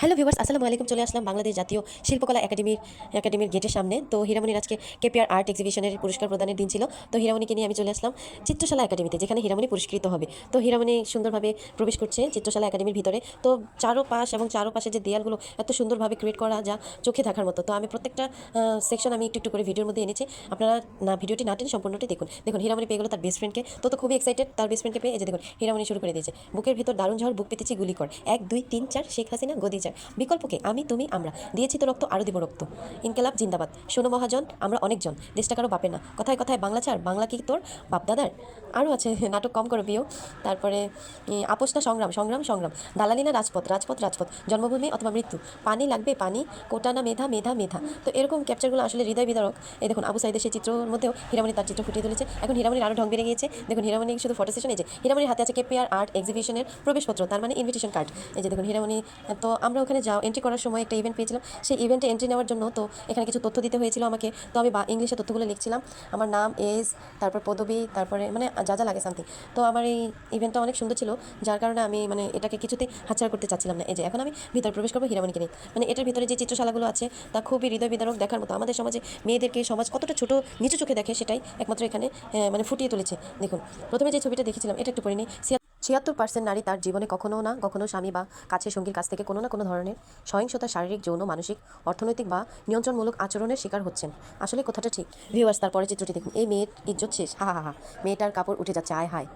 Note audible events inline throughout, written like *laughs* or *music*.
Hello viewers, আসসালামু আলাইকুম, চলে আসলাম বাংলাদেশ জাতীয় শিল্পকলা একাডেমির একাডেমির গেটের সামনে। তো হীরামণির আজকে কেপিআর আর্ট এক্সিবিশনের পুরস্কার প্রদানের দিন ছিল। তো হীরামণিকে নিয়ে আমি চলে আসলাম চিত্রশালা একাডেমিতে, যেখানে হীরামণি পুরস্কৃত হবে। তো হীরামণি সুন্দরভাবে প্রবেশ করছে চিত্রশালা একাডেমির ভিতরে। তো চারো পাশ এবং চারো পাশে যে দেয়ালগুলো, এত সুন্দরভাবে ক্রিয়েট করা যা চোখে থাকার মতো। তো আমি প্রত্যেকটা সেকশন আমি একটু একটু করে ভিডিওর মধ্যে এনেছি। আপনারা না ভিডিওটি না টেনে সম্পূর্ণটি দেখুন। দেখুন, হীরামণি পেয়ে গেলো তার বেস্ট ফ্রেন্ডকে তো তো খুবই এক্সাইটেড তার বেস্ট ফ্রেন্ডকে পেয়ে এই যে দেখুন, হীরামণি শুরু করে দিয়েছে। বুকের ভিতর দারুণ ঝড়, বুক পেতেছি গুলি কর। এক, দুই, তিন, চার, শেখ হাসিনা, গদি চার বিকল্পকে আমি তুমি আমরা। দিয়েছি তো রক্ত আরও দিব রক্ত। ইনকেলাব জিন্দাবাদ। শোনো মহাজন আমরা অনেকজন। দেশটা কারও বাপে না। কথায় কথায় বাংলা ছাড় বাংলা কি তোর বাপ দাদার আরও আছে *laughs* নাটক কম করো বিয়েও তারপরে উম, আপোষ না সংগ্রাম সংগ্রাম সংগ্রাম। দালালি না রাজপথ? রাজপথ রাজপথ। জন্মভূমি অথবা মৃত্যু? পানি লাগবে পানি কোটা না মেধা মেধা মেধা। তো এরকম ক্যাপচারগুলো আসলে হৃদয় বিদারক। এই দেখুন আবু সাইদের সেই চিত্রের মধ্যেও হীরামণি তার চিত্র ফুটিয়ে তুলেছে। এখন হীরামণির আরও ঢং বেড়ে গিয়েছে। দেখুন হীরামণি শুধু ফটো সেশন এই যে হীরামণির হাতে আছে কেপিআর আর্ট এক্সিবিশনের প্রবেশপত্র তার মানে ইনভিটেশন কার্ড এই যে দেখুন হীরামণি তো আমরা ওখানে যাও এন্ট্রি করার সময় একটা ইভেন্ট পেয়েছিলাম। সেই ইভেন্টে এন্ট্রি নেওয়ার জন্য তো এখানে কিছু তথ্য দিতে হয়েছিল আমাকে। তো আমি বা ইংলিশে তথ্যগুলো লিখছিলাম। আমার নাম এজ তারপর পদবি, তারপরে মানে যা যা লাগে সামথিং তো আমার এই ইভেন্টটা অনেক সুন্দর ছিল, যার কারণে আমি মানে এটাকে কিছুতেই হাতছাড়া করতে চাচ্ছিলাম না। এই যে এখন আমি ভিতরে প্রবেশ করব হীরামণিকে নিয়ে। মানে এটার ভিতরে যে চিত্রশালাগুলো আছে, তা খুবই হৃদয় বিদারক দেখার মতো। আমাদের সমাজে মেয়েদেরকে, সমাজ কতটা ছোট, নিচু চোখে দেখে সেটাই একমাত্র এখানে মানে ফুটিয়ে তুলেছে। দেখুন, প্রথমে যে ছবিটা দেখেছিলাম, এটা একটু পড়ে নিই। ছিয়াত্তর পার্সেন্ট নারী তার জীবনে কখনো না, কখনও স্বামী বা কাছের সঙ্গীর কাছ থেকে কোনো না কোনো ধরনের সহিংসতা, শারীরিক, যৌন, মানসিক, অর্থনৈতিক বা নিয়ন্ত্রণমূলক আচরণের শিকার হচ্ছেন। আসলে কথাটা ঠিক। ভিউয়ার্স তারপরে চিত্রটি দেখুন। এই মেয়ের ইজ্জত শেষ। হা হা হা। মেয়েটার কাপড় উঠে যাচ্ছে। আয়, হায়।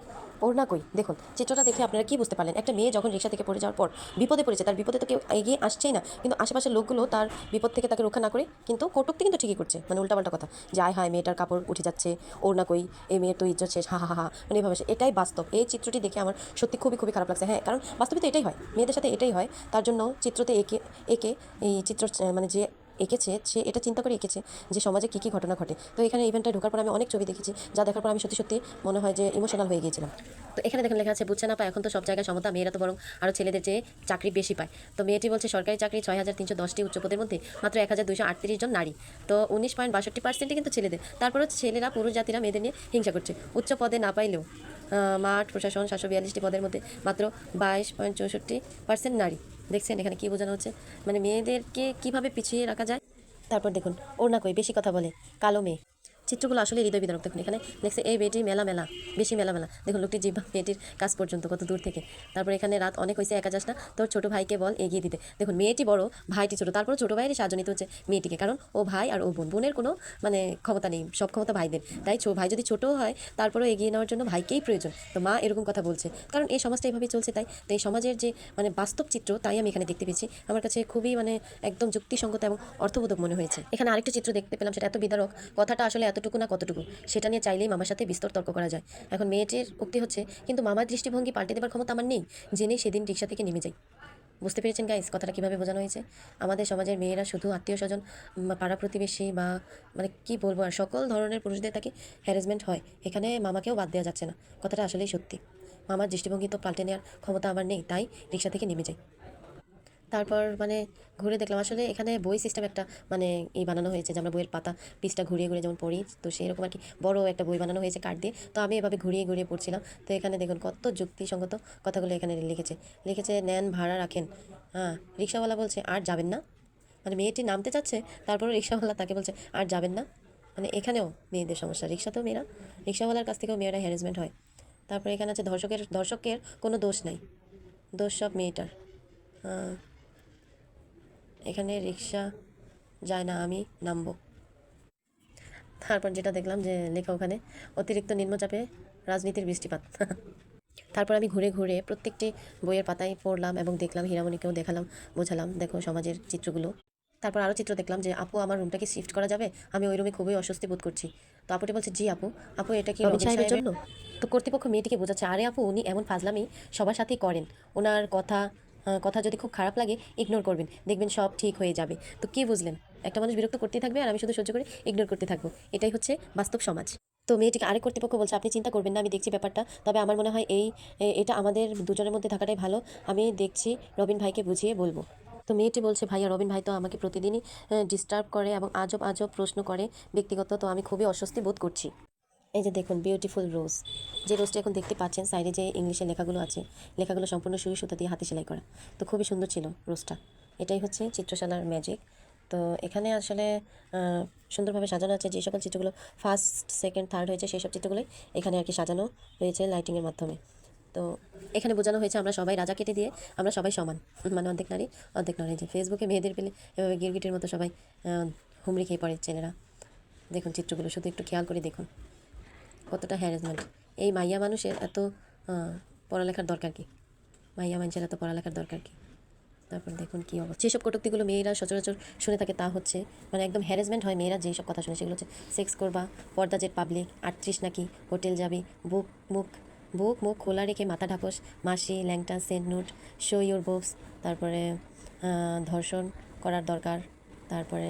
ওর না কই? দেখুন, চিত্রটা দেখে আপনারা কি বুঝতে পারলেন? একটা মেয়ে যখন রিক্সা থেকে পড়ে যাওয়ার পর বিপদে পড়েছে, তার বিপদে তো কেউ এগিয়ে আসছেই না। কিন্তু আশেপাশের লোকগুলো তার বিপদ থেকে তাকে রক্ষা না করে, কিন্তু কটুক্তি কিন্তু ঠিকই করছে। মানে উল্টাপাল্টা কথা। যে, আয় হায়, মেয়েটার কাপড় উঠে যাচ্ছে, ওর না কই, এই মেয়ের তো ইজ্জত শেষ, হা হা হা। মানে এভাবে এটাই বাস্তব। এই চিত্রটি দেখে আমার সত্যি খুবই খুবই খারাপ লাগছে। হ্যাঁ কারণ বাস্তবে তো এটাই হয়। মেয়েদের সাথে এটাই হয়। তার জন্য চিত্রতে একে একে এই চিত্র মানে যে এঁকেছে, সে এটা চিন্তা করে এঁকেছে যে সমাজে কী কী ঘটনা ঘটে। তো এখানে ইভেন্টটা ঢোকার পর আমি অনেক ছবি দেখেছি, যা দেখার পর আমি সত্যি সত্যি মনে হয় যে ইমোশনাল হয়ে গিয়েছিলাম। তো এখানে দেখেন লেখা আছে, বুঝছে না পায়, এখন তো সব জায়গায় সমতা, মেয়েরা তো বরং আরও ছেলেদের চেয়ে চাকরি বেশি পায়। তো মেয়েটি বলছে, সরকারি চাকরি ছয় হাজার তিনশো দশটি উচ্চপদের মধ্যে মাত্র এক হাজার দুশো আটত্রিশ জন নারী। তো উনিশ পয়েন্ট বাষট্টি পার্সেন্টই কিন্তু ছেলেদের। তারপরে ছেলেরা, পুরুষ জাতিরা মেয়েদের নিয়ে হিংসা করছে। উচ্চ পদে না পাইলেও মাঠ, প্রশাসন সাতশো বিয়াল্লিশটি পদের মধ্যে মাত্র বাইশ পয়েন্ট চৌষট্টি পার্সেন্ট নারী। দেখছেন এখানে কি বোঝানো হচ্ছে? মানে মেয়েদেরকে কীভাবে পিছিয়ে রাখা যায়? তারপর দেখুন, ওর না কই, বেশি কথা বলে। কালো মেয়ে। চিত্রগুলো আসলে হৃদয় বিদারক। দেখুন, এখানে লেখছে এই বেটি মেলা মেলা, বেশি মেলা মেলা। দেখুন, লোকটি জিব্বা মেয়েটির কাজ পর্যন্ত কত দূর থেকে। তারপর এখানে রাত অনেক হয়েছে, একা যাস না। তোর ছোট ভাইকে বল, এগিয়ে দিতে। দেখুন, মেয়েটি বড়, ভাইটি ছোট। তারপর ছোট ভাইয়েরই সাহায্য নিতে হচ্ছে মেয়েটিকে। কারণ ও ভাই আর ও বোন, বোনের কোনো মানে ক্ষমতা নেই, সব ক্ষমতা ভাইদের। তাই ভাই যদি ছোটও হয়, তারপরেও এগিয়ে নেওয়ার জন্য ভাইকেই প্রয়োজন। তো মা এরকম কথা বলছে। কারণ এই সমাজটা এভাবেই চলছে, তাই। তো এই সমাজের যে মানে বাস্তব চিত্র, তাই আমি এখানে দেখতে পেয়েছি। আমার কাছে খুবই মানে একদম যুক্তিসঙ্গত এবং অর্থবোধক মনে হয়েছে। এখানে আরেকটা চিত্র দেখতে পেলাম, সেটা এত বিদারক। কথাটা আসলে এতটুকু না কতটুকু, সেটা নিয়ে চাইলেই মামার সাথে বিস্তর তর্ক করা যায়। এখন মেয়েটির উক্তি হচ্ছে, কিন্তু মামার দৃষ্টিভঙ্গি পাল্টে দেবার ক্ষমতা আমার নেই, জেনেই সেদিন রিক্সা থেকে নেমে যাই। বুঝতে পেরেছেন গাইস কথাটা কীভাবে বোঝানো হয়েছে? আমাদের সমাজের মেয়েরা শুধু আত্মীয় স্বজন পাড়া প্রতিবেশী বা মানে কি বলব আর, সকল ধরনের পুরুষদের তাকে হ্যারাসমেন্ট হয়। এখানে মামাকেও বাদ দেওয়া যাচ্ছে না, কথাটা আসলেই সত্যি। মামার দৃষ্টিভঙ্গি তো পাল্টে নেওয়ার ক্ষমতা আমার নেই, তাই রিক্সা থেকে নেমে যাই। তারপর মানে ঘুরে দেখলাম। আসলে এখানে বই সিস্টেম একটা মানে এই বানানো হয়েছে যে আমরা বইয়ের পাতা পিসটা ঘুরিয়ে ঘুরিয়ে যেমন পড়ি, তো সেই রকম আর কি বড় একটা বই বানানো হয়েছে কাঠ দিয়ে। তো আমি এভাবে ঘুরিয়ে ঘুরিয়ে পড়ছিলাম। তো এখানে দেখুন কত যুক্তিসঙ্গত কথাগুলো এখানে লিখেছে। লিখেছে নেন ভাড়া রাখেন। হ্যাঁ রিক্সাওয়ালা বলছে, আর যাবেন না? মানে মেয়েটি নামতে চাচ্ছে, তারপরে রিক্সাওয়ালা তাকে বলছে, আর যাবেন না? মানে এখানেও মেয়েদের সমস্যা, রিক্সাতেও মেয়েরা, রিক্সাওয়ালার কাছ থেকেও মেয়েরা হ্যারাসমেন্ট হয়। তারপরে এখানে আছে, ধর্ষকের ধর্ষকের কোনো দোষ নাই। দোষ সব মেয়েটার। হ্যাঁ এখানে রিক্সা যায় না আমি নামবো। তারপর যেটা দেখলাম যে লেখা ওখানে অতিরিক্ত নিম্নচাপে রাজনীতির বৃষ্টিপাত। *laughs* তারপর আমি ঘুরে ঘুরে প্রত্যেকটি বইয়ের পাতায় পড়লাম এবং দেখলাম হীরামণিকেও দেখালাম বোঝালাম দেখো সমাজের চিত্রগুলো। তারপর আরও চিত্র দেখলাম যে আপু আমার রুমটাকে শিফট করা যাবে? আমি ওই রুমে খুবই অস্বস্তি বোধ করছি। তো আপুটি বলছে জি আপু আপু এটা কি সাহেবের? জন্য? তো কর্তৃপক্ষ মেয়েটিকে বোঝাচ্ছে আরে আপু উনি এমন ফাজলামি সবার সাথেই করেন। ওনার কথা কথা যদি খুব খারাপ লাগে ইগনোর করবেন। দেখবেন সব ঠিক হয়ে যাবে। তো কি বুঝলেন? একটা মানুষ বিরক্ত করতেই থাকবে আর আমি শুধু সহ্য করে ইগনোর করতে থাকব। এটাই হচ্ছে বাস্তব সমাজ। তো মেয়েটিকে আরেক কর্তৃপক্ষ বলছে, আপনি চিন্তা করবেন না, আমি দেখছি ব্যাপারটা। তবে আমার মনে হয় এই এটা আমাদের দুজনের মধ্যে থাকাটাই ভালো। আমি দেখছি রবিন ভাইকে বুঝিয়ে বলব। তো মেয়েটি বলছে, ভাইয়া, রবিন ভাই তো আমাকে প্রতিদিনই ডিস্টার্ব করে এবং আজব আজব প্রশ্ন করে ব্যক্তিগত। তো আমি খুবই অস্বস্তি বোধ করছি। এই যে দেখুন বিউটিফুল রোজ যে রোজটা এখন দেখতে পাচ্ছেন সাইডে যে ইংলিশে লেখাগুলো আছে, লেখাগুলো সম্পূর্ণ সুই সুতা দিয়ে হাতে সেলাই করা। তো খুবই সুন্দর ছিল রোজটা এটাই হচ্ছে চিত্রশালার ম্যাজিক তো এখানে আসলে সুন্দরভাবে সাজানো আছে যে সকল চিত্রগুলো ফার্স্ট সেকেন্ড থার্ড হয়েছে, সেই সব চিত্রগুলোই এখানে আর কি সাজানো হয়েছে লাইটিংয়ের মাধ্যমে। তো এখানে বোঝানো হয়েছে আমরা সবাই রাজা কেটে দিয়ে আমরা সবাই সমান মানে অর্ধেক নারী অর্ধেক নারী। যে ফেসবুকে মেয়েদের পেলে এভাবে গিরগিটির মতো সবাই হুমড়ি খেয়ে পড়ে ছেলেরা। দেখুন চিত্রগুলো, শুধু একটু খেয়াল করে দেখুন। কতটা হ্যারাসমেন্ট এই মাইয়া মানুষের এত পড়ালেখার দরকার কি? মাইয়া মানুষের এত পড়ালেখার দরকার কি? তারপর দেখুন কী অবস্থা। যেসব কটুক্তিগুলো মেয়েরা সচরাচর শুনে থাকে তা হচ্ছে মানে একদম হ্যারাসমেন্ট হয় মেয়েরা যেসব কথা শুনে, সেগুলো হচ্ছে সেক্স করবা, পর্দা জেট পাবলিক আটত্রিশ নাকি হোটেল যাবি, বুক, মুখ বুক, মুখ খোলা রেখে মাথা ঢাকস, মাসি, ল্যাংটা, send nudes show your boobs তারপরে ধর্ষণ করার দরকার, তারপরে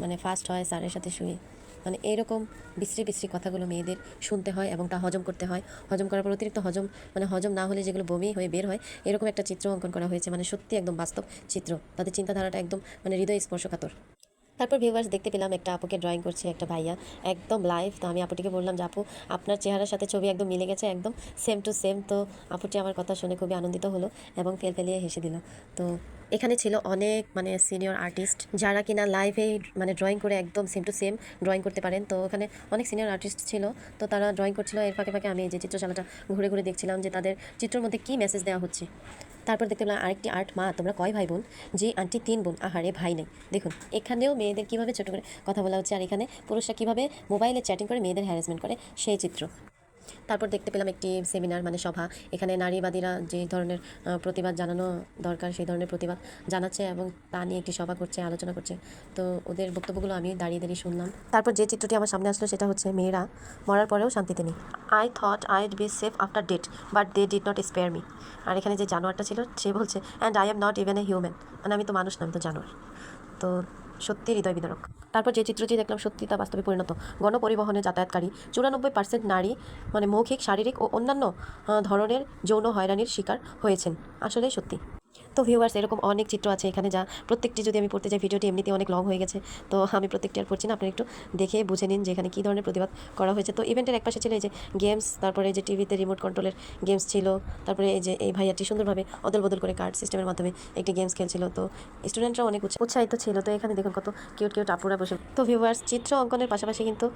মানে ফার্স্ট হয় স্যারের সাথে শুয়ে। মানে এরকম বিশ্রী বিশ্রী কথাগুলো মেয়েদের শুনতে হয় এবং তা হজম করতে হয়। হজম করার পর অতিরিক্ত হজম মানে হজম না হলে যেগুলো বমি হয়ে বের হয়, এরকম একটা চিত্র অঙ্কন করা হয়েছে। মানে সত্যি একদম বাস্তব চিত্র। তাদের চিন্তাধারাটা একদম মানে হৃদয় স্পর্শকাতর। তারপর ভিউয়ার্স দেখতে পেলাম একটা আপুকে ড্রয়িং করছে একটা ভাইয়া। একদম লাইভ তো আমি আপুটিকে বললাম যে, আপু, আপনার চেহারার সাথে ছবি একদম মিলে গেছে, একদম সেম টু সেম তো আপুটি আমার কথা শুনে খুবই আনন্দিত হলো এবং ফেল ফেলিয়ে হেসে দিল। তো এখানে ছিল অনেক মানে সিনিয়র আর্টিস্ট যারা কিনা লাইভে মানে ড্রয়িং করে একদম সেম টু সেম ড্রয়িং করতে পারেন। তো ওখানে অনেক সিনিয়র আর্টিস্ট ছিল। তো তারা ড্রয়িং করছিল। এর ফাঁকে ফাঁকে আমি এই যে চিত্রশালাটা ঘুরে ঘুরে দেখছিলাম যে তাদের চিত্রের মধ্যে কী মেসেজ দেওয়া হচ্ছে। তারপর দেখতে পেলাম আরেকটি আর্ট মা, তোমরা কয় ভাই বোন? যে আন্টি তিন বোন। আহারে ভাই নেই। দেখুন, এখানেও মেয়েদের কীভাবে ছোটো করে কথা বলা হচ্ছে আর এখানে পুরুষরা কীভাবে মোবাইলে চ্যাটিং করে মেয়েদের হ্যারাসমেন্ট করে সেই চিত্র। তারপর দেখতে পেলাম একটি সেমিনার মানে সভা। এখানে নারীবাদীরা যে ধরনের প্রতিবাদ জানানো দরকার, সেই ধরনের প্রতিবাদ জানাচ্ছে এবং তা নিয়ে একটি সভা করছে, আলোচনা করছে। তো ওদের বক্তব্যগুলো আমি দাঁড়িয়ে দাঁড়িয়ে শুনলাম। তারপর যে চিত্রটি আমার সামনে আসলো, সেটা হচ্ছে মেয়েরা মরার পরেও শান্তিতে নেই। I thought I'd be safe after death but they did not spare me আর এখানে যে জানোয়ারটা ছিল, সে বলছে and I am not even a human মানে আমি তো মানুষ না আমি তো জানোয়ার। তো সত্যি হৃদয় বিদারক তারপর যে চিত্রটি দেখলাম সত্যি তা বাস্তবে পরিণত। গণপরিবহনে যাতায়াতকারী, চুরানব্বই পার্সেন্ট নারী মানে মৌখিক, শারীরিক ও অন্যান্য ধরনের যৌন হয়রানির শিকার হয়েছেন। আসলে সত্যি। তো ভিউয়ার্স এরকম অনেক চিত্র আছে এখানে যা প্রত্যেকটি যদি আমি পড়তে যাই, ভিডিওটি এমনিতে অনেক লং হয়ে গেছে। তো আমি প্রত্যেকটি আর পড়ছি না আপনি একটু দেখে বুঝে নিন যে এখানে কী ধরনের প্রতিবাদ করা হয়েছে। তো ইভেন্টের একপাশে ছিল এই যে গেমস তারপরে যে টিভিতে রিমোট কন্ট্রোলের গেমস ছিল, তারপরে এই যে এই ভাইয়াটি সুন্দরভাবে অদল বদল করে কার্ড সিস্টেমের মাধ্যমে একটি গেমস খেলছিল। তো স্টুডেন্টরা অনেক উৎস- উৎসাহিত ছিল। তো এখানে দেখুন কত কিউট কিউট আপুরা বসে তো ভিউয়ার্স চিত্র অঙ্কনের পাশাপাশি কিন্তু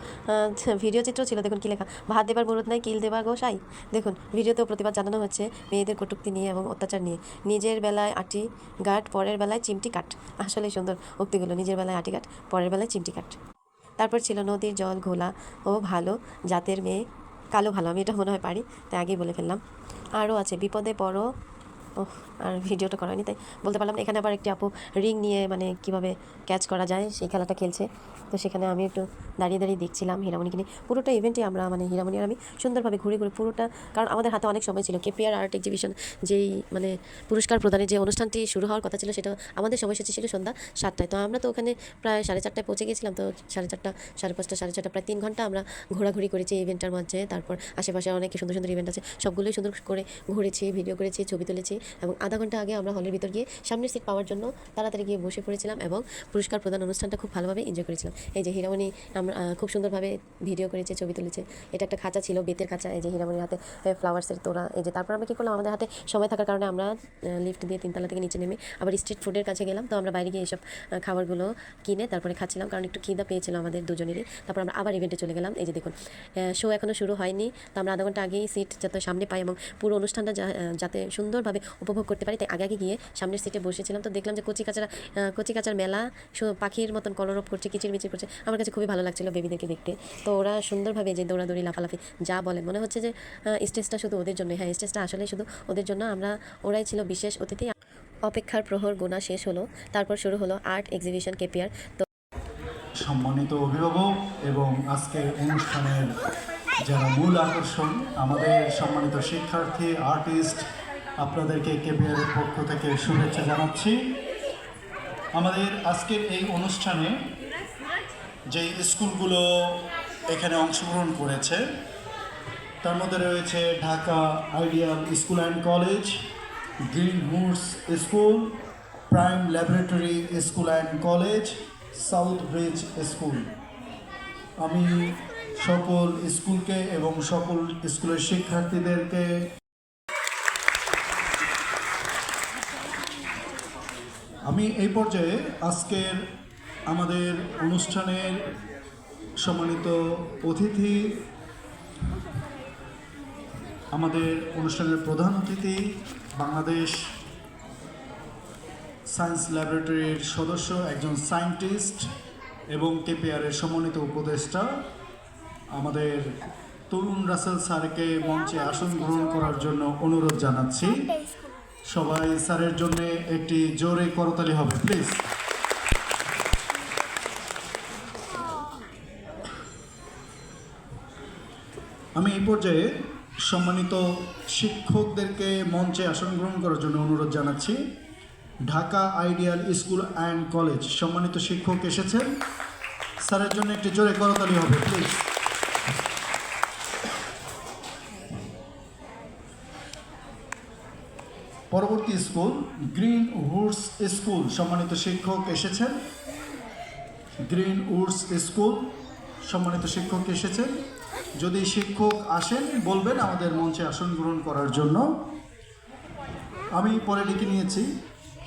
ভিডিও চিত্র ছিল। দেখুন কি লেখা? ভাত দেবার মুরত নাই, কিল দেবার গোসাই? দেখুন ভিডিওতেও প্রতিবাদ জানানো হচ্ছে মেয়েদের কটুক্তি নিয়ে এবং অত্যাচার নিয়ে। নিজের বেলায় আটি গাট, পরের বেলায় চিমটি কাট আসলে সুন্দর উক্তিগুলো, নিজের বেলায় আটি কাট পরের বেলায় চিমটি কাট তারপর ছিল নদীর জল ঘোলা ও ভালো, জাতের মেয়ে কালো ভালো, আমি এটা মনে হয় পারি, তাই আগেই বলে ফেললাম। আরও আছে, বিপদে পড়ো, ওহ আর ভিডিওটা করা হয়নি তাই বলতে পারলাম এখানে আবার একটি আপু রিং নিয়ে মানে কীভাবে ক্যাচ করা যায়, সেই খেলাটা খেলছে। তো সেখানে আমি একটু দাঁড়িয়ে দাঁড়িয়ে দেখছিলাম হীরামণিকে নিয়ে। পুরোটা ইভেন্টে আমরা মানে হীরামণি আর আমি সুন্দরভাবে ঘুরে ঘুরে পুরোটা, কারণ আমাদের হাতে অনেক সময় ছিল। কেপিআর আর্ট এক্সিবিশন যেই মানে পুরস্কার প্রদানের যে অনুষ্ঠানটি শুরু হওয়ার কথা ছিল, সেটা আমাদের সময়সূচি ছিল সন্ধ্যা সাতটায়। তো আমরা তো ওখানে প্রায় সাড়ে চারটায় পৌঁছে গেছিলাম, তো সাড়ে চারটা, সাড়ে পাঁচটা, সাড়ে ছটা প্রায় তিন ঘণ্টা আমরা ঘোরাঘুরি করেছি ইভেন্টের মধ্যে। তারপর আশেপাশে অনেক সুন্দর সুন্দর ইভেন্ট আছে, সবগুলোই সুন্দর করে ঘুরেছি ভিডিও করেছি, ছবি তুলেছি এবং আধা ঘণ্টা আগে আমরা হলের ভিতর গিয়ে সামনের সিট পাওয়ার জন্য তাড়াতাড়ি গিয়ে বসে পড়েছিলাম এবং পুরস্কার প্রদান অনুষ্ঠানটা খুব ভালোভাবে এনজয় করেছিলাম। এই যে হীরামণি আমরা খুব সুন্দরভাবে ভিডিও করেছে, ছবি তুলেছে। এটা একটা খাঁচা ছিল, বেতের খাঁচা। এই যে হীরামণির হাতে ফ্লাওয়ার্সের তোড়া। এই যে তারপর আমরা কী করলাম? আমাদের হাতে সময় থাকার কারণে আমরা লিফট দিয়ে তিনতলা থেকে নিচে নেমে আবার স্ট্রিট ফুডের কাছে গেলাম। তো আমরা বাইরে গিয়ে এইসব খাবারগুলো কিনে তারপরে খাচ্ছিলাম। কারণ একটু খিদা পেয়েছিল আমাদের দুজনেরই। তারপর আমরা আবার ইভেন্টে চলে গেলাম। এই যে দেখুন শো এখনও শুরু হয়নি। তো আমরা আধা ঘণ্টা আগেই সিট যাতে সামনে পাই এবং পুরো অনুষ্ঠানটা যাতে সুন্দরভাবে উপভোগ করতে পারি, তাই আগে আগে গিয়ে সামনের সিটে বসেছিলাম। তো দেখলাম যে কচি কাচারা কচি কাচার মেলা পাখির মতন কলরব করছে, কিচির মিচির করছে। আমার কাছে খুবই ভালো লাগছিল বেবিদেরকে দেখতে। তো ওরা সুন্দরভাবে যে দৌড়াদৌড়ি, লাফালাফি যা বলে, মনে হচ্ছে যে স্টেজটা শুধু ওদের জন্য হ্যাঁ স্টেজটা আসলে শুধু ওদের জন্য। আমরা, ওরাই ছিল বিশেষ অতিথি। অপেক্ষার প্রহর গোনা শেষ হলো, তারপর শুরু হলো আর্ট এক্সিবিশন কেপিয়ার তো সম্মানিত অভিভাবক এবং আজকের অনুষ্ঠানের যারা মূল আকর্ষণ, আমাদের সম্মানিত শিক্ষার্থী আর্টিস্ট আপনাদেরকে কেপিআর পক্ষ থেকে শুভেচ্ছা জানাচ্ছি। আমাদের আজকের এই অনুষ্ঠানে যে স্কুলগুলো এখানে অংশগ্রহণ করেছে, তার মধ্যে রয়েছে Dhaka Ideal School and College, Green Hoods School, Prime Laboratory School and College, South Bridge School. আমি সকল স্কুলকে এবং সকল স্কুলের শিক্ষার্থীদেরকে আমি এই পর্যায়ে আজকের আমাদের অনুষ্ঠানের সম্মানিত অতিথি, আমাদের অনুষ্ঠানের প্রধান অতিথি, বাংলাদেশ সায়েন্স ল্যাবরেটরির সদস্য, একজন সায়েন্টিস্ট এবং কেপিআরের সমন্বিত উপদেষ্টা, আমাদের তরুণ রাসেল স্যারকে মঞ্চে আসন গ্রহণ করার জন্য অনুরোধ জানাচ্ছি। সবাই স্যারের জন্য একটি জোরে করতালি হবে প্লিজ আমি এই পর্যায়ে সম্মানিত শিক্ষকদেরকে মঞ্চে আসন গ্রহণ করার জন্য অনুরোধ জানাচ্ছি। Dhaka Ideal School and College সম্মানিত শিক্ষক এসেছেন। স্যারের জন্য একটি জোরে করতালি হবে প্লিজ পরবর্তী স্কুল, গ্রিন উডস স্কুল। সম্মানিত শিক্ষক এসেছেন। গ্রিন উডস স্কুল, সম্মানিত শিক্ষক এসেছেন। যদি শিক্ষক আসেন, বলবেন আমাদের মঞ্চে আসন গ্রহণ করার জন্য। আমি পরে লিখে নিয়েছি,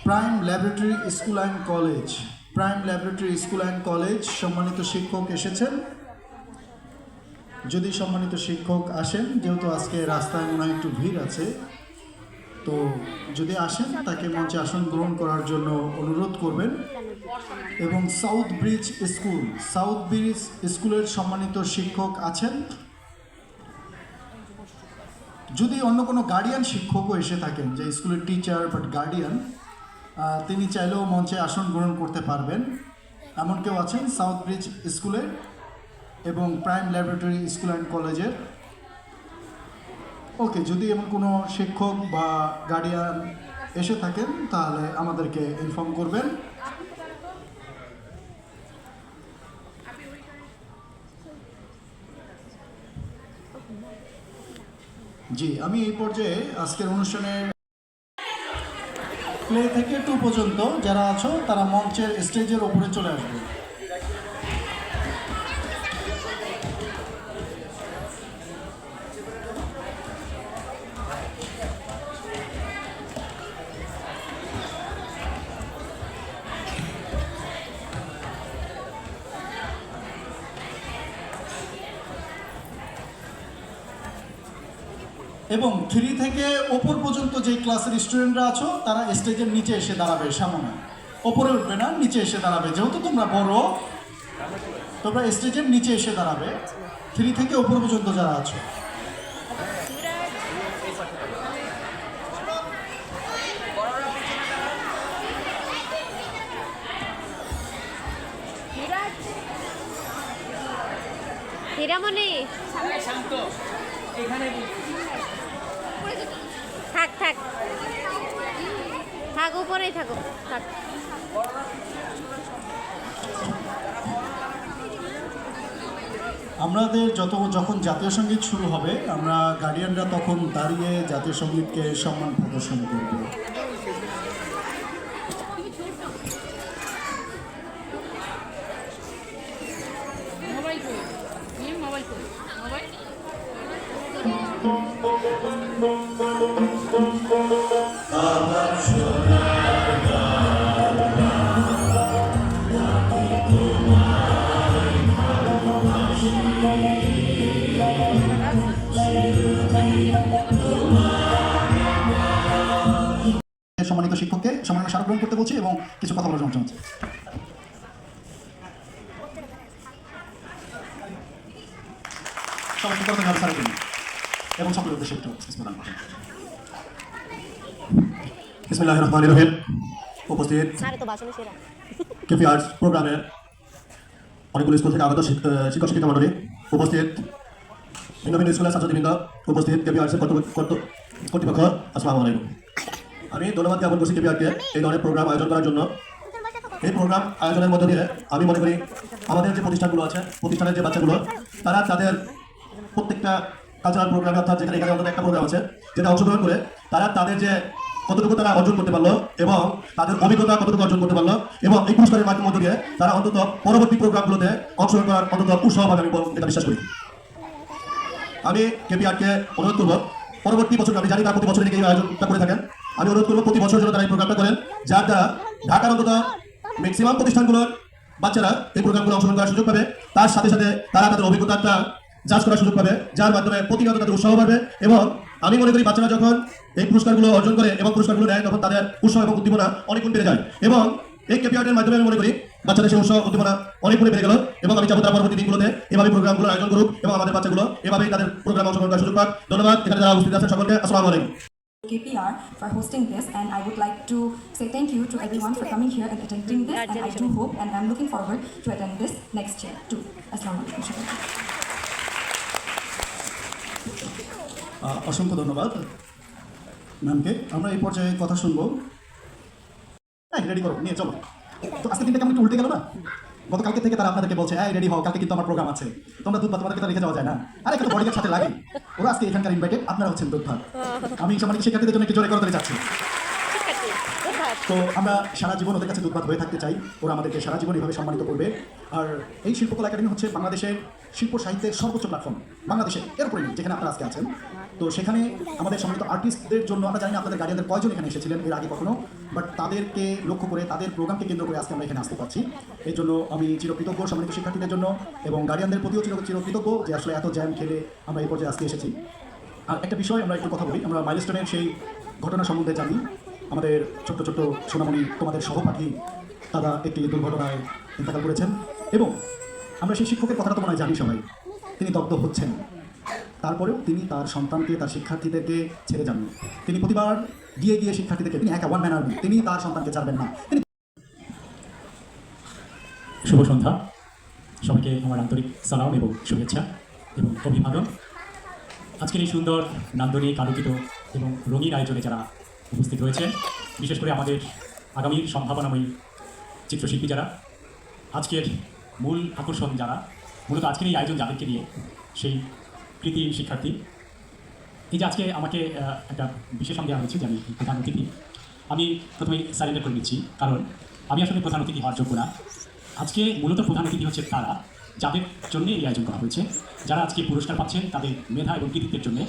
Prime Laboratory School and College. Prime Laboratory School and College, সম্মানিত শিক্ষক এসেছেন। যদি সম্মানিত শিক্ষক আসেন, যেহেতু আজকে রাস্তায় মনে হয় একটু ভিড় আছে তো যদি আসেন, তাকে মঞ্চে আসন গ্রহণ করার জন্য অনুরোধ করবেন। এবং South Bridge School, South Bridge স্কুলের সম্মানিত শিক্ষক আছেন। যদি অন্য কোনো গার্ডিয়ান শিক্ষকও এসে থাকেন, যে স্কুলের টিচার বাট গার্ডিয়ান তিনি চাইলেও মঞ্চে আসন গ্রহণ করতে পারবেন। এমন কেউ আছেন সাউথ ব্রিজ স্কুলের এবং প্রাইম ল্যাবরেটরি স্কুল অ্যান্ড কলেজের। ওকে, যদি এমন কোনো শিক্ষক বা গার্ডিয়ান এসে থাকেন, তাহলে আমাদেরকে ইনফর্ম করবেন। জি, আমি এই পর্যায়ে আজকের অনুষ্ঠানের প্লে থেকে টু পর্যন্ত যারা আছো, তারা মঞ্চের স্টেজের ওপরে চলে আসবে। এবং থ্রি থেকে ওপর পর্যন্ত যে ক্লাসের স্টুডেন্টরা আছো, তারা স্টেজের নিচে এসে দাঁড়াবে সামনে। ওপরে উঠবে না, নিচে এসে দাঁড়াবে। যেহেতু তোমরা বড়, তোমরা স্টেজের নিচে এসে দাঁড়াবে। থ্রি থেকে ওপর পর্যন্ত যারা আছো হীরামণি শান্ত এখানে থাক। থাক, উপরেই থাকো থাক। আমাদের যত, যখন জাতীয় সংগীত শুরু হবে, আমরা গার্ডিয়ানরা তখন দাঁড়িয়ে জাতীয় সঙ্গীতকে সম্মান প্রদর্শন করব। সম্মানিত শিক্ষককে সম্মানিত স্মারক গ্রহণ করতে বলছি এবং কিছু কথা বলার জন্য এবং সকলের উদ্দেশ্যে একটু করেন বিসমিল্লাহ রহমান রহিম। উপস্থিত কেপি আর্টস প্রোগ্রামের অনেকগুলো স্কুল থেকে আগত শিক- শিক্ষক শিক্ষিকা মণ্ডলী উপস্থিত। ভিন্ন স্কুলের ছাত্রছাত্রীবৃন্দ উপস্থিত কেপি আর্টসের কর্তৃপক্ষ কর্তৃ- আসসালামু আলাইকুম। আমি ধন্যবাদ জ্ঞাপন করছি কেপি আর্টকে এই ধরনের প্রোগ্রাম আয়োজন করার জন্য। এই প্রোগ্রাম আয়োজনের মধ্য দিয়ে আমি মনে করি আমাদের যে প্রতিষ্ঠানগুলো আছে, প্রতিষ্ঠানের যে বাচ্চাগুলো, তারা তাদের প্রত্যেকটা কালচারাল প্রোগ্রামে অর্থাৎ যেখানে এখানে অন্তত একটা প্রোগ্রাম আছে, যেটা অংশগ্রহণ করে, তারা তাদের যে কতটুকু তারা অর্জন করতে পারল এবং তাদের অভিজ্ঞতা কতটুকু অর্জন করতে পারল এবং এই পুরস্কারের মাধ্যম মধ্য দিয়ে তারা অন্তত পরবর্তী প্রোগ্রামগুলোতে অংশগ্রহণ করার অন্তত উৎসাহ পাবে আমি এটা বিশ্বাস করি। আমি কেপিআরকে অনুরোধ করব, পরবর্তী বছর আমি জানি তারা প্রতি বছর এই আয়োজনটা করে থাকেন। আমি অনুরোধ করব, প্রতি বছর যেন তারা এই প্রোগ্রামটা করেন, যার দ্বারা ঢাকার অন্তত ম্যাক্সিমাম প্রতিষ্ঠানগুলোর বাচ্চারা এই প্রোগ্রামগুলো অংশগ্রহণ করার সুযোগ পাবে। তার সাথে সাথে তারা তাদের অভিজ্ঞতাটা যাচ করার সুযোগ পাবে, যার মাধ্যমে প্রতিনিয়ত তাদের উৎসাহ পাবে এবং আমি মনে করি বাচ্চারা যখন এই পুরস্কারগুলো অর্জন করে এবং পুরস্কারগুলো নেয়, তখন তাদের উৎসাহ এবং উদ্দীপনা অনেক গুণ বেড়ে যায়। এবং এই কেপিআর্টের মাধ্যমে আমি মনে করি বাচ্চাদের সেই উৎসাহ উদ্দীপনা অনেক গুণে বেড়ে গেল এবং আমি চাবো তারা পরবর্তী দিনগুলোতে এভাবে প্রোগ্রামগুলো আয়োজন করুক এবং আমাদের বাচ্চাগুলো এভাবেই তাদের প্রোগ্রামে অংশগ্রহণ করার সুযোগ পাক ধন্যবাদ এখানে যারা উপস্থিত আছেন সকলকে আসসালামু আলাইকুম KPR for hosting this and I would like to say thank you to everyone for coming here and attending this and I do hope and I'm looking forward to attend this next year too. Assalamu alaikum. Shukran. আহ, অসংখ্য ধন্যবাদ ম্যামকে আমরা এই পর্যায়ে কথা শুনব ready করো নিয়ে চলো তো আজকে দিনটা কেমন একটু উল্টে গেল না? গতকালকে থেকে তারা আপনাদেরকে বলছে রেডি হও, কালকে কিন্তু আমার প্রোগ্রাম আছে। তোমরা দুধ ভাত রেখে যাওয়া যায় না। আরে একটা সাথে লাগে। ওরা আজকে এখানকার ইনভাইটেড আপনারা হচ্ছেন দুধ ভাত। আমি শিক্ষার্থীদের জন্য একটু জোরে করতে তো আমরা সারা জীবন ওদের কাছে দুধবাদ হয়ে থাকতে চাই। ওরা আমাদেরকে সারা জীবন সম্মানিত করবে। আর এই শিল্পকলা একাডেমি হচ্ছে বাংলাদেশের শিল্প সাহিত্যের সর্বোচ্চ প্ল্যাটফর্ম বাংলাদেশে। এর উপরে যেখানে আপনারা আজকে আছেন। তো সেখানে আমাদের সম্মানিত আর্টিস্টদের জন্য আমরা জানি না আপনাদের গার্ডিয়ানদের কয়জন এখানে এসেছিলেন এর আগে কখনো বাট তাদেরকে লক্ষ্য করে, তাদের প্রোগ্রামকে কেন্দ্র করে আজকে আমরা এখানে আসতে পারছি। এই জন্য আমি চিরকৃতজ্ঞ সম্মানিত শিক্ষার্থীদের জন্য এবং গার্ডিয়ানদের প্রতিও চির চিরকৃতজ্ঞ যে আসলে এত জ্যাম খেলে আমরা এই পর্যায়ে আজকে এসেছি। আর একটা বিষয় আমরা একটু কথা বলি, আমরা মাইলস্টোনের সেই ঘটনা সম্বন্ধে জানি। আমাদের ছোট্ট ছোট্ট সোনামণি, তোমাদের সহপাঠী, তারা একটি দুর্ঘটনায় ইন্তেকাল করেছেন এবং আমরা সেই শিক্ষকের কথাটা তো মনে জানি সবাই। তিনি দগ্ধ হচ্ছেন। তারপরেও তিনি তার সন্তানকে, তার শিক্ষার্থীদেরকে ছেড়ে যাননি। তিনি প্রতিবার গিয়ে গিয়ে শিক্ষার্থীদেরকে, তিনি একা ওয়ান ম্যান তিনি তার সন্তানকে ছাড়বেন না। তিনি শুভ সন্ধ্যা। সবাইকে আমার আন্তরিক সালাম এবং শুভেচ্ছা এবং অভিবাদন। আজকের এই সুন্দর নান্দনিক, আলোকিত এবং রঙিন আয়োজনে যারা উপস্থিত হয়েছেন বিশেষ করে আমাদের আগামীর সম্ভাবনাময়ী চিত্রশিল্পী যারা, আজকের মূল আকর্ষণ যারা, মূলত আজকের এই আয়োজন যাদেরকে নিয়ে, সেই কৃতি শিক্ষার্থী। এই যে আজকে আমাকে একটা বিশেষ দেওয়া হয়েছে যে আমি প্রধান অতিথি। আমি প্রথমেই সারেন্ডার করে নিচ্ছি, কারণ আমি আসলে প্রধান অতিথি হওয়ার যোগ্য না। আজকে মূলত প্রধান অতিথি হচ্ছে তারা, যাদের জন্য এই আয়োজন করা হয়েছে। যারা আজকে পুরস্কার পাচ্ছেন তাদের মেধা এবং কৃতিত্বের জন্য।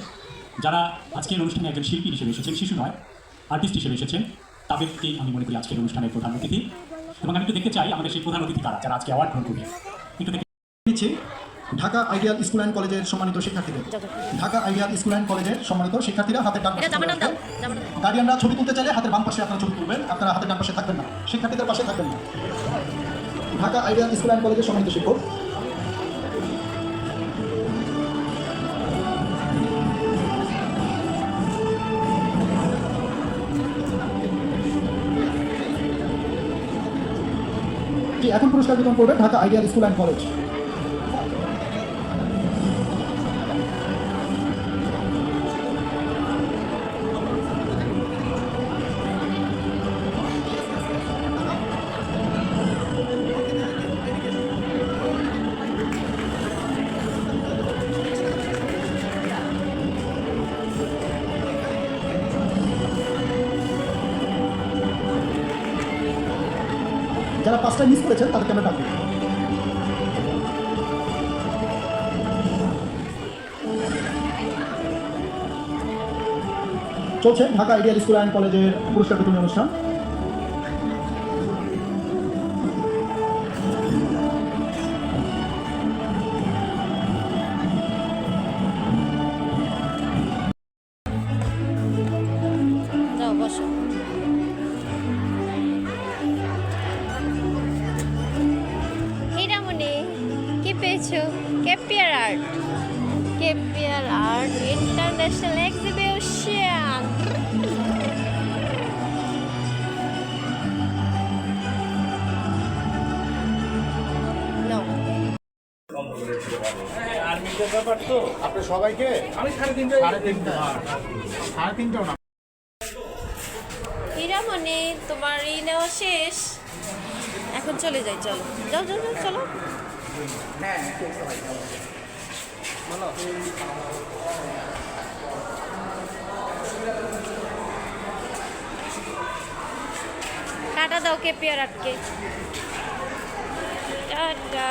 যারা আজকের অনুষ্ঠানে একজন শিল্পী হিসেবে এসেছেন, শিশু নয়, আর্টিস্ট হিসেবে এসেছেন, তাদেরকেই আমি মনে করি আজকের অনুষ্ঠানের প্রধান অতিথি। এবং আমি একটু দেখতে চাই আমাদের সেই প্রধান অতিথি কারা যারা আজকে অ্যাওয়ার্ড গ্রহণ করবে। একটু দেখে নিচ্ছে। ঢাকা আইডিয়াল স্কুল অ্যান্ড কলেজের সম্মানিত শিক্ষার্থীদের। ঢাকা আইডিয়াল স্কুল অ্যান্ড কলেজের সম্মানিত শিক্ষার্থীরা হাতে ডান পাশে গার্ডিয়ানরা ছবি তুলতে চাইলে হাতের বাম পাশে আপনারা ছবি তুলবেন আপনারা হাতে ডান পাশে থাকবেন না। শিক্ষার্থীদের পাশে থাকবেন না। ঢাকা আইডিয়াল স্কুল অ্যান্ড কলেজের সম্মানিত শিক্ষক এখন পুরস্কার বিতরণ করবে Dhaka Ideal School and College. যারা পাঁচটা মিস করেছেন, তাদেরকে আমরা ডাকবো চলছে ঢাকা আইডিয়াল স্কুল অ্যান্ড কলেজের পুরস্কার বিতরণী অনুষ্ঠান। ইন্টারন্যাশনাল এক্সিবিশন নাও হীরামণি তোমার ই নেওয়া শেষ। এখন চলে যাই চলো। যাও যাও যাও চলো। টাটা দাও কে পেয়ার আটকে টাটা